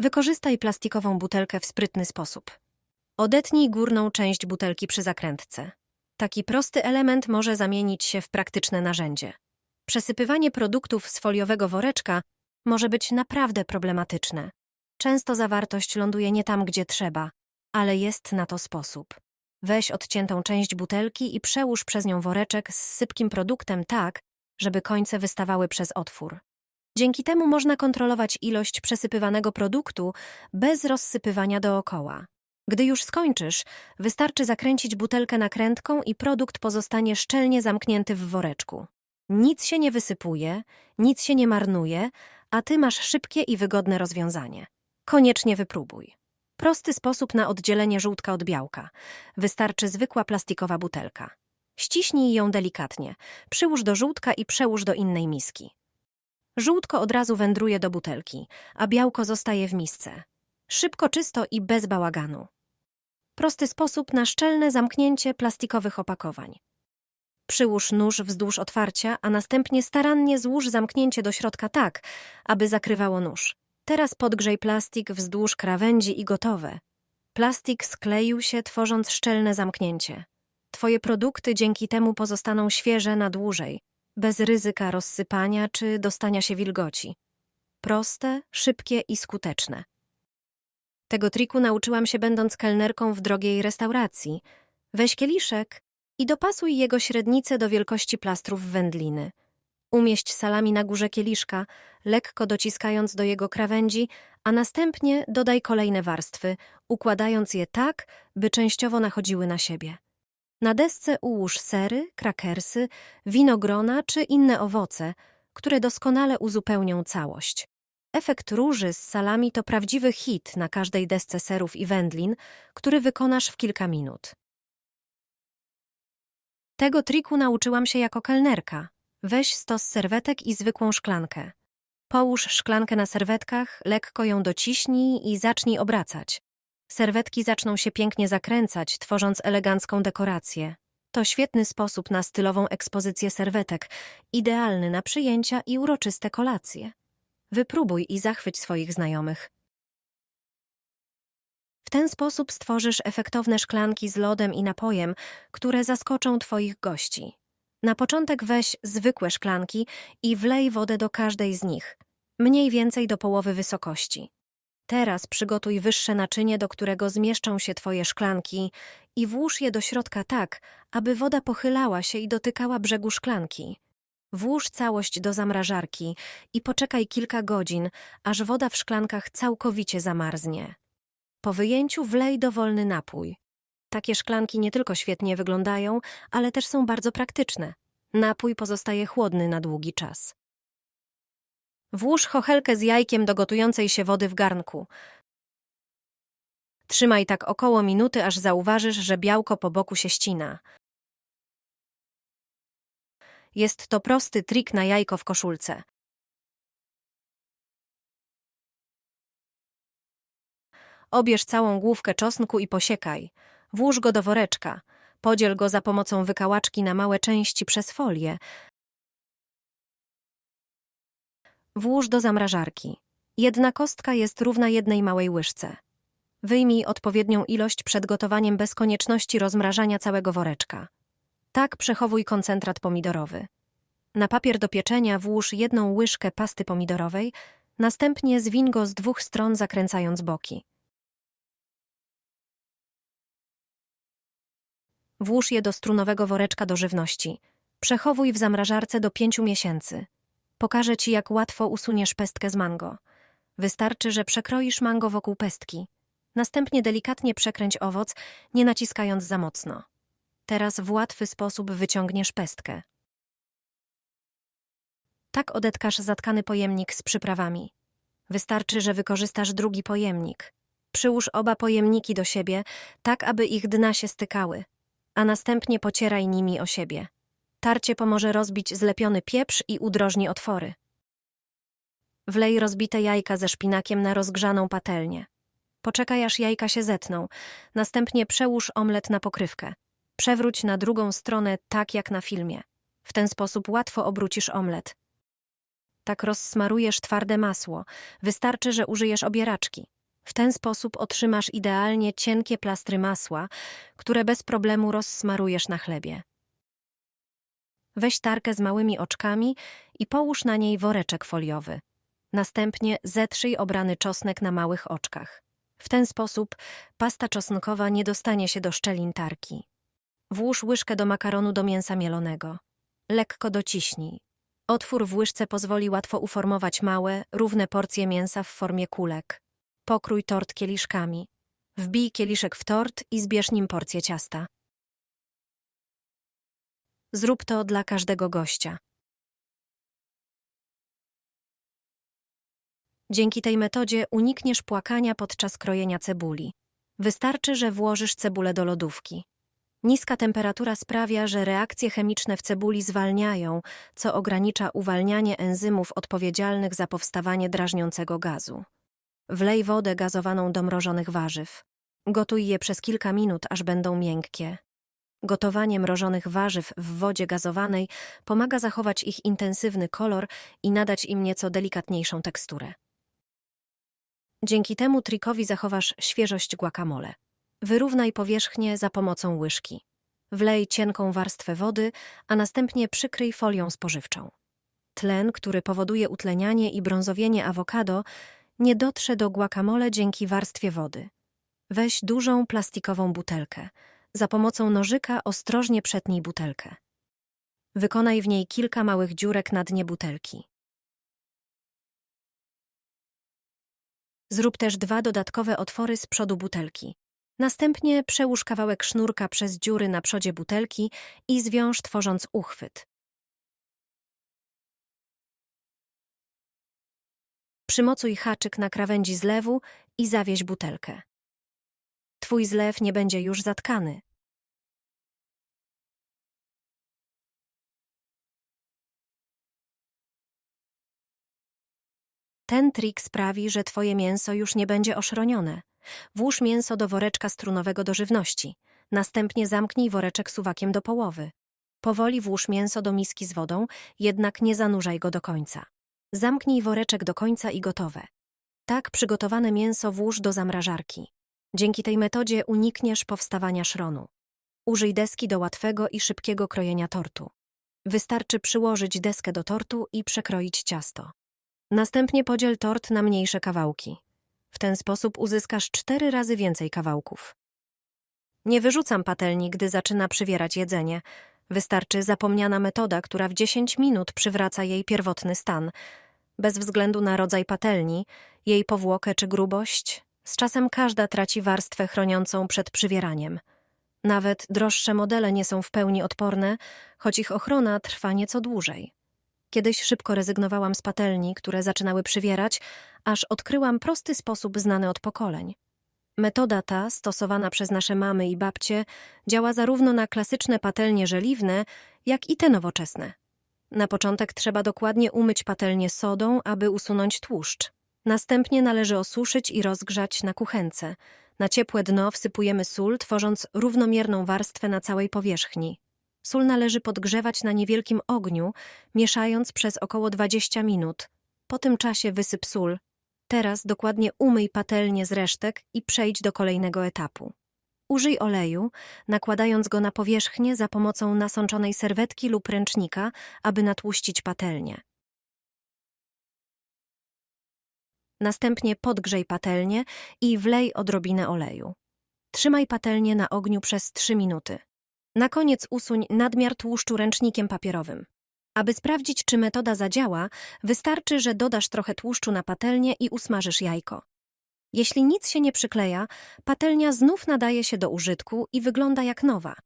Wykorzystaj plastikową butelkę w sprytny sposób. Odetnij górną część butelki przy zakrętce. Taki prosty element może zamienić się w praktyczne narzędzie. Przesypywanie produktów z foliowego woreczka może być naprawdę problematyczne. Często zawartość ląduje nie tam, gdzie trzeba, ale jest na to sposób. Weź odciętą część butelki i przełóż przez nią woreczek z sypkim produktem tak, żeby końce wystawały przez otwór. Dzięki temu można kontrolować ilość przesypywanego produktu bez rozsypywania dookoła. Gdy już skończysz, wystarczy zakręcić butelkę nakrętką i produkt pozostanie szczelnie zamknięty w woreczku. Nic się nie wysypuje, nic się nie marnuje, a ty masz szybkie i wygodne rozwiązanie. Koniecznie wypróbuj. Prosty sposób na oddzielenie żółtka od białka. Wystarczy zwykła plastikowa butelka. Ściśnij ją delikatnie, przyłóż do żółtka i przełóż do innej miski. Żółtko od razu wędruje do butelki, a białko zostaje w misce. Szybko, czysto i bez bałaganu. Prosty sposób na szczelne zamknięcie plastikowych opakowań. Przyłóż nóż wzdłuż otwarcia, a następnie starannie złóż zamknięcie do środka tak, aby zakrywało nóż. Teraz podgrzej plastik wzdłuż krawędzi i gotowe. Plastik skleił się, tworząc szczelne zamknięcie. Twoje produkty dzięki temu pozostaną świeże na dłużej, bez ryzyka rozsypania czy dostania się wilgoci. Proste, szybkie i skuteczne. Tego triku nauczyłam się będąc kelnerką w drogiej restauracji. Weź kieliszek i dopasuj jego średnicę do wielkości plastrów wędliny. Umieść salami na górze kieliszka, lekko dociskając do jego krawędzi, a następnie dodaj kolejne warstwy, układając je tak, by częściowo nachodziły na siebie. Na desce ułóż sery, krakersy, winogrona czy inne owoce, które doskonale uzupełnią całość. Efekt róży z salami to prawdziwy hit na każdej desce serów i wędlin, który wykonasz w kilka minut. Tego triku nauczyłam się jako kelnerka. Weź stos serwetek i zwykłą szklankę. Połóż szklankę na serwetkach, lekko ją dociśnij i zacznij obracać. Serwetki zaczną się pięknie zakręcać, tworząc elegancką dekorację. To świetny sposób na stylową ekspozycję serwetek, idealny na przyjęcia i uroczyste kolacje. Wypróbuj i zachwyć swoich znajomych. W ten sposób stworzysz efektowne szklanki z lodem i napojem, które zaskoczą Twoich gości. Na początek weź zwykłe szklanki i wlej wodę do każdej z nich, mniej więcej do połowy wysokości. Teraz przygotuj wyższe naczynie, do którego zmieszczą się Twoje szklanki i włóż je do środka tak, aby woda pochylała się i dotykała brzegu szklanki. Włóż całość do zamrażarki i poczekaj kilka godzin, aż woda w szklankach całkowicie zamarznie. Po wyjęciu wlej dowolny napój. Takie szklanki nie tylko świetnie wyglądają, ale też są bardzo praktyczne. Napój pozostaje chłodny na długi czas. Włóż chochelkę z jajkiem do gotującej się wody w garnku. Trzymaj tak około minuty, aż zauważysz, że białko po boku się ścina. Jest to prosty trik na jajko w koszulce. Obierz całą główkę czosnku i posiekaj. Włóż go do woreczka. Podziel go za pomocą wykałaczki na małe części przez folię. Włóż do zamrażarki. Jedna kostka jest równa jednej małej łyżce. Wyjmij odpowiednią ilość przed gotowaniem bez konieczności rozmrażania całego woreczka. Tak przechowuj koncentrat pomidorowy. Na papier do pieczenia włóż jedną łyżkę pasty pomidorowej, następnie zwiń go z dwóch stron zakręcając boki. Włóż je do strunowego woreczka do żywności. Przechowuj w zamrażarce do pięciu miesięcy. Pokażę ci, jak łatwo usuniesz pestkę z mango. Wystarczy, że przekroisz mango wokół pestki. Następnie delikatnie przekręć owoc, nie naciskając za mocno. Teraz w łatwy sposób wyciągniesz pestkę. Tak odetkasz zatkany pojemnik z przyprawami. Wystarczy, że wykorzystasz drugi pojemnik. Przyłóż oba pojemniki do siebie, tak aby ich dna się stykały, a następnie pocieraj nimi o siebie. Tarcie pomoże rozbić zlepiony pieprz i udrożni otwory. Wlej rozbite jajka ze szpinakiem na rozgrzaną patelnię. Poczekaj, aż jajka się zetną. Następnie przełóż omlet na pokrywkę. Przewróć na drugą stronę tak jak na filmie. W ten sposób łatwo obrócisz omlet. tak rozsmarujesz twarde masło. Wystarczy, że użyjesz obieraczki. W ten sposób otrzymasz idealnie cienkie plastry masła, które bez problemu rozsmarujesz na chlebie. Weź tarkę z małymi oczkami i połóż na niej woreczek foliowy. Następnie zetrzyj obrany czosnek na małych oczkach. W ten sposób pasta czosnkowa nie dostanie się do szczelin tarki. Włóż łyżkę do makaronu do mięsa mielonego. Lekko dociśnij. Otwór w łyżce pozwoli łatwo uformować małe, równe porcje mięsa w formie kulek. Pokrój tort kieliszkami. Wbij kieliszek w tort i zbierz nim porcję ciasta. Zrób to dla każdego gościa. Dzięki tej metodzie unikniesz płakania podczas krojenia cebuli. Wystarczy, że włożysz cebulę do lodówki. Niska temperatura sprawia, że reakcje chemiczne w cebuli zwalniają, co ogranicza uwalnianie enzymów odpowiedzialnych za powstawanie drażniącego gazu. Wlej wodę gazowaną do mrożonych warzyw. Gotuj je przez kilka minut, aż będą miękkie. Gotowanie mrożonych warzyw w wodzie gazowanej pomaga zachować ich intensywny kolor i nadać im nieco delikatniejszą teksturę. Dzięki temu trikowi zachowasz świeżość guacamole. Wyrównaj powierzchnię za pomocą łyżki. Wlej cienką warstwę wody, a następnie przykryj folią spożywczą. Tlen, który powoduje utlenianie i brązowienie awokado, nie dotrze do guacamole dzięki warstwie wody. Weź dużą plastikową butelkę. Za pomocą nożyka ostrożnie przetnij butelkę. Wykonaj w niej kilka małych dziurek na dnie butelki. Zrób też dwa dodatkowe otwory z przodu butelki. Następnie przełóż kawałek sznurka przez dziury na przodzie butelki i zwiąż tworząc uchwyt. Przymocuj haczyk na krawędzi zlewu i zawieź butelkę. Twój zlew nie będzie już zatkany. Ten trik sprawi, że twoje mięso już nie będzie oszronione. Włóż mięso do woreczka strunowego do żywności. Następnie zamknij woreczek suwakiem do połowy. Powoli włóż mięso do miski z wodą, jednak nie zanurzaj go do końca. Zamknij woreczek do końca i gotowe. Tak przygotowane mięso włóż do zamrażarki. Dzięki tej metodzie unikniesz powstawania szronu. Użyj deski do łatwego i szybkiego krojenia tortu. Wystarczy przyłożyć deskę do tortu i przekroić ciasto. Następnie podziel tort na mniejsze kawałki. W ten sposób uzyskasz cztery razy więcej kawałków. Nie wyrzucam patelni, gdy zaczyna przywierać jedzenie. Wystarczy zapomniana metoda, która w 10 minut przywraca jej pierwotny stan. Bez względu na rodzaj patelni, jej powłokę czy grubość, z czasem każda traci warstwę chroniącą przed przywieraniem. Nawet droższe modele nie są w pełni odporne, choć ich ochrona trwa nieco dłużej. Kiedyś szybko rezygnowałam z patelni, które zaczynały przywierać, aż odkryłam prosty sposób znany od pokoleń. Metoda ta, stosowana przez nasze mamy i babcie, działa zarówno na klasyczne patelnie żeliwne, jak i te nowoczesne. Na początek trzeba dokładnie umyć patelnię sodą, aby usunąć tłuszcz. Następnie należy osuszyć i rozgrzać na kuchence. Na ciepłe dno wsypujemy sól, tworząc równomierną warstwę na całej powierzchni. Sól należy podgrzewać na niewielkim ogniu, mieszając przez około 20 minut. Po tym czasie wysyp sól. Teraz dokładnie umyj patelnię z resztek i przejdź do kolejnego etapu. Użyj oleju, nakładając go na powierzchnię za pomocą nasączonej serwetki lub ręcznika, aby natłuścić patelnię. Następnie podgrzej patelnię i wlej odrobinę oleju. Trzymaj patelnię na ogniu przez 3 minuty. Na koniec usuń nadmiar tłuszczu ręcznikiem papierowym. Aby sprawdzić, czy metoda zadziała, wystarczy, że dodasz trochę tłuszczu na patelnię i usmażysz jajko. Jeśli nic się nie przykleja, patelnia znów nadaje się do użytku i wygląda jak nowa.